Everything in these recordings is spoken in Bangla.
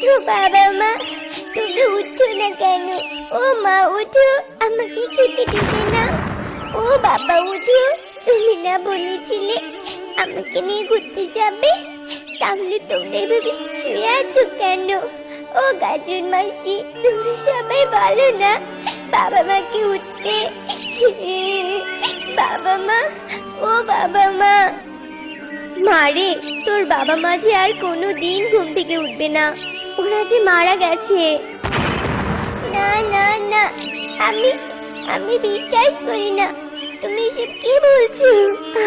উঠো, বাবা মা। তোমরা উঠো না কেন? ও মা, উঠো। আমাকে খেতে দিবে না। ও বাবা, উঠো। তুমি না বলেছিলে আমাকে নিয়ে ঘুরতে যাবে। তাহলে তোমরা এভাবে শুয়ে আছো কেন? ও গাজর মাসি, তোমরা সবাই বলো না বাবা মাকে উঠতে। বাবা মা, ও বাবা মা। মারে তোর বাবা মা যে আর কোনো দিন ঘুম থেকে উঠবে না। ওরা যে মারা গেছে। না না না, আমি আমি বিশ্বাস করি না। তুমি এসব কি বলছো?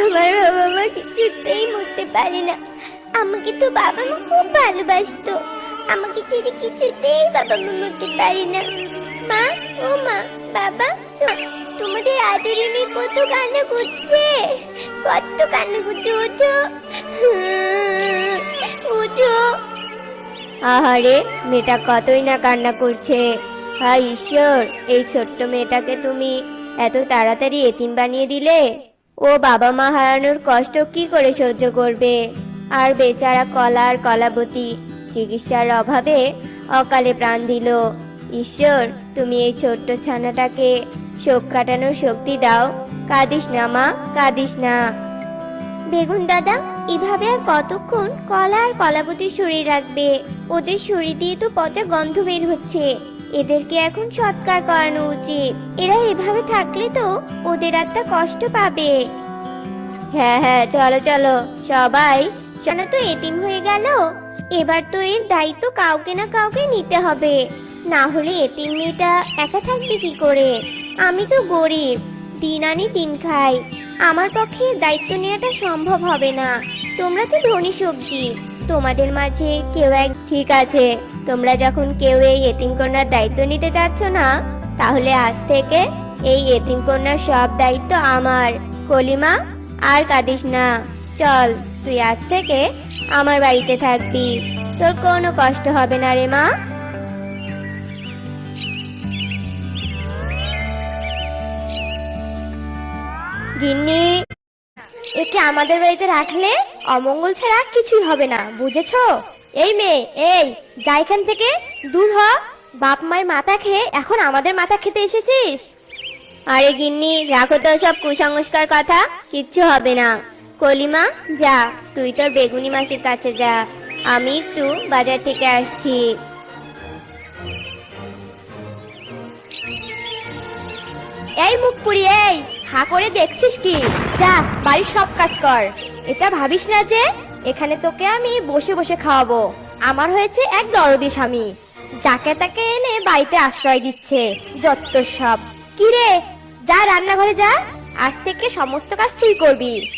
আমার বাবা মা কিছুতেই মরতে পারে না। আমাকে তো বাবা মা খুব ভালোবাসতো। আমাকে ছেড়ে কিছুতেই বাবা মা মরতে পারে না। মা, ও মা, বাবা তোমাদের আদরে মেয়ে কত কান্না করছে? কত কান্না করছে, ওঠো। ওঠো আহারে, মেয়েটা কতই না কান্না করছে। হায় ঈশ্বর, এই ছোট্ট মেয়েটাকে তুমি এত তাড়াতাড়ি এতিম বানিয়ে দিলে? ও বাবা মা হারানোর কষ্ট কি করে সহ্য করবে? আর বেচারা কলা আর কলাবতী চিকিৎসার অভাবে অকালে প্রাণ দিল। ঈশ্বর, তুমি এই ছোট্ট ছানাটাকে শোক কাটানোর শক্তি দাও। কাঁদিস না মা, কাঁদিস না। বেগুন দাদা এভাবে আর কতক্ষণ কলা আর কলাবতীর শরীর রাখবে? ওদের শরীর দিয়ে তো পচা গন্ধ বের হচ্ছে। এদেরকে এখন সৎকার করানো উচিত। এরা এভাবে থাকলে তো ওদের আত্মা কষ্ট পাবে। হ্যাঁ হ্যাঁ চলো চলো, সবাই। সোনা তো, এতিম হয়ে গেল। এবার তো এর দায়িত্ব কাউকে না কাউকে নিতে হবে। না হলে এতিম মেয়েটা একা থাকবে কি করে? আমি তো গরিব। দিন আনি দিন খাই। আমার পক্ষে দায়িত্ব নেওয়াটা সম্ভব হবে না। তোমরা তো ধনী সবজি। তোমাদের মাঝে কেউ এক ঠিক আছে। তোমরা যখন কেউ এই এতিম কন্যার দায়িত্ব নিতে চাচ্ছ না, তাহলে আজ থেকে এই এতিম কন্যার সব দায়িত্ব আমার। কলিমা, আর কাঁদিস না। চল, তুই আজ থেকে আমার বাড়িতে থাকবি। তোর কোনো কষ্ট হবে না রে মা। গিন্নি, একে আমাদের বাড়িতে রাখলে অমঙ্গল ছাড়া কিছুই হবে না, বুঝেছ? এই মেয়ে, এই, যা এখান থেকে, দূর হ। বাপ মায়ের মাথা খেয়ে এখন আমাদের মাথা খেতে এসেছিস? আরে গিন্নি, রাখো তো সব কুসংস্কার কথা, কিচ্ছু হবে না। কলিমা, যা, তুই তোর বেগুনি মাসির কাছে যা, আমি একটু বাজার থেকে আসছি। এই মুখ পুরি এই হা করে দেখছিস কি? যা, বাড়ির সব কাজ কর। এটা ভাবিস না যে, এখানে তোকে আমি বসে বসে খাওয়াবো। আমার হয়েছে এক দরদি স্বামী। যাকে তাকে এনে বাড়িতে আশ্রয় দিচ্ছে যত সব। কি রে? যা রান্নাঘরে যা। আজ থেকে সমস্ত কাজ তুই করবি।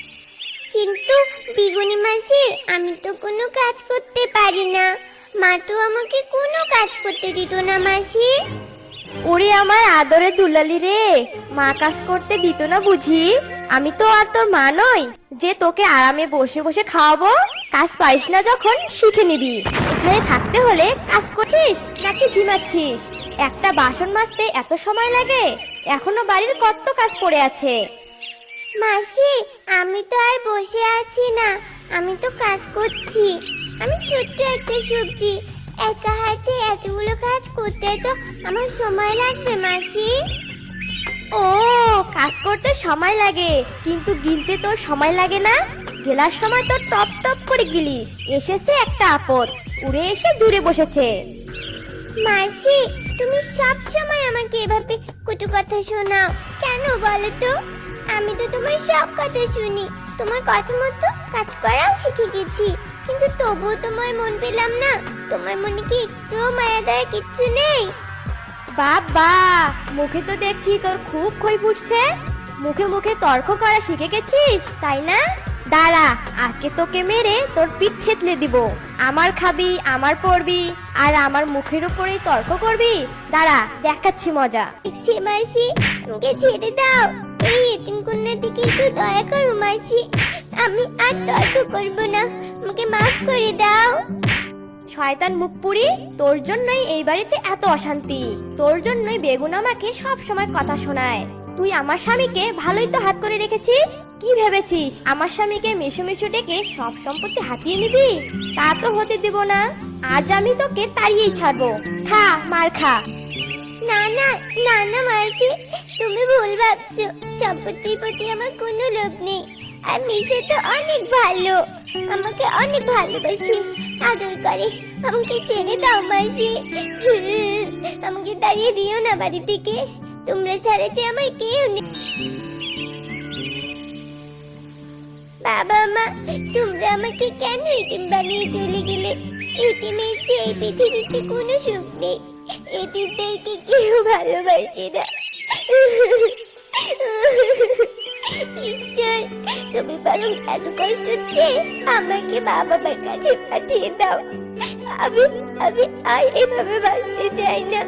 কিন্তু, বিগুনি মাসি, আমি তো কোনো কাজ করতে পারি না। মা তো আমাকে কোনো কাজ করতে দিত না, মাসি। ওরে আমার আদরে দুলালি রে, মা কাজ করতে দিত না বুঝি? আমি তো আর তোর মা নই, যে তোকে আরামে বসে বসে খাওয়াবো? কাজ পারিস না যখন, শিখে নিবি। এখানে থাকতে হলে কাজ করছিস নাকি ঝিমাচ্ছিস? একটা বাসন মাজতে এত সময় লাগে, এখনও বাড়ির কত কাজ পড়ে আছে। মাসি, আমি তো আর বসে আছি না, আমি তো কাজ করছি। আমি ছোট্ট একটা সবজি একা হাতে এতগুলো কাজ করতে তো আমার সময় লাগবে, মাসি। ও, কাজ করতে সময় লাগে, কিন্তু গিলতে তোর সময় লাগে না। গেলার সময় তো টপ টপ করে গিলিস। এসেছে একটা আপদ, উড়ে এসে দূরে বসেছে। মাসি, তুমি সব সময় আমাকে এভাবে কটু কথা শোনাও। কেন বলো তো? আমি তো তোমার সব কথা শুনি। তোমার কথা মতো কাজ করাও শিখে গেছি। কিন্তু তবুও তোমার মন পেলাম না। তোমার মনে কি একটু মায়া দয়া কিচ্ছু নেই? বাবা মুখে তো দেখছি তোর খুব খই ফুটছে মুখে মুখে তর্ক করা শিখে গেছিস তাই না? দাঁড়া আজকে তোকে মেরে তোর পিঠ থেতলে দিব। আমার খাবি আমার পড়বি আর আমার মুখের উপরেই তর্ক করবি। দাঁড়া দেখাচ্ছি মজা। ইচ্ছে মাসি আমাকে ছেড়ে দাও। এই এতিম কন্যার দিকে একটু দয়া করো মাসি। আমি আর তর্ক করব না। আমাকে মাফ করে দাও। শয়তান মুখ পুরি তোর জন্যই এই বাড়িতে এত অশান্তি। তোর জন্যই বেগুন আমাকে সব সময় কথা শোনায়। তুই আমার স্বামীকে ভালোই তো হাত করে রেখেছিস? কি ভেবেছিস? আমার স্বামীকে মিশু মিশু ডেকে সব সম্পত্তি হাতিয়ে নিবি? তা তো হতে দিব না। আজ আমি তোকে তাড়িয়েই ছাড়বো। খা মার খা। না না না না মাসি। তুমি ভুল ভাবছ। সম্পত্তির প্রতি আমার কোনো লোভ নেই। আর মিশে তো অনেক ভালো। আমাকে অনেক ভালোবাসে। আদর করে। আমাকে ছেড়ে দাও, মাসি। আমাকে তাড়িয়ে দিও না বাড়ি থেকে। তোমরা ছাড়া যে আমার কেউ নেই। বাবা মা, তোমরা আমাকে কেন এতিম বানিয়ে চলে গেলে? এতিমের যে এই পৃথিবীতে কোনো সুখ নেই। এতিমদেরকে কেউ ভালোবাসে না। ঈশ্বর, তুমি বরং এত কষ্ট হচ্ছে আমাকে মা বাবার কাছে পাঠিয়ে দাও। আমি আমি আর এভাবে বাঁচতে চাই না।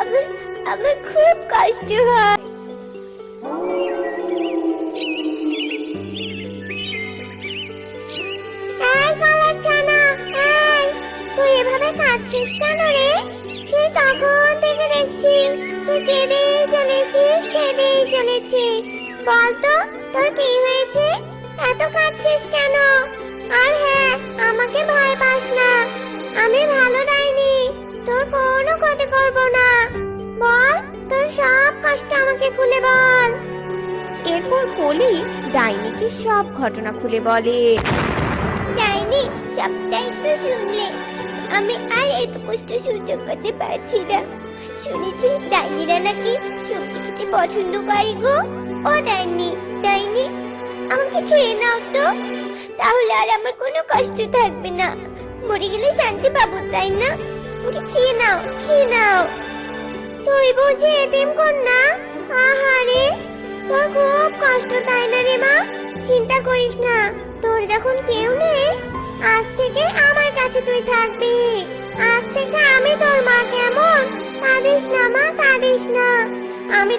আমার আমার খুব কষ্ট হয়। কাঁদছিস কেন রে? সেই তখন থেকে দেখছি, তুই কেঁদেই চলেছিস কেঁদেই চলেছিস। বল তো তোর কি হয়েছে? এত কাঁদছিস কেন? আর হ্যাঁ আমাকে ভয় পাস না। আমি ভালো ডাইনি। তোর কোনো ক্ষতি করব না। বল, তোর সব কষ্ট আমাকে খুলে বল। এরপর কলি ডাইনিকে সব ঘটনা খুলে বলে। ডাইনি, সবটাই তো শুনলে। আমি আর এত কষ্ট সহ্য করতে পারছি না। শুনেছি ডাইনিরা নাকি সবজি খেতে পছন্দ করে গো। ও ডাইনি ডাইনি, আমাকে খেয়ে নাও তো। তাহলে আর আমার কোনো কষ্ট থাকবে না। মরে গেলে শান্তি পাবো, তাই না? আমাকে খেয়ে নাও খেয়ে নাও। তুই বুঝি এতিম কন্যা? আহারে, তোর খুব কষ্ট, তাই না রে মা? চিন্তা করিস না, তোর যখন কেউ নেই, আজ থেকে আমার কাছে তুই থাকবি। আজ থেকে আমি তোর মা কেমন? কাঁদিস না মা কাঁদিস না। আমি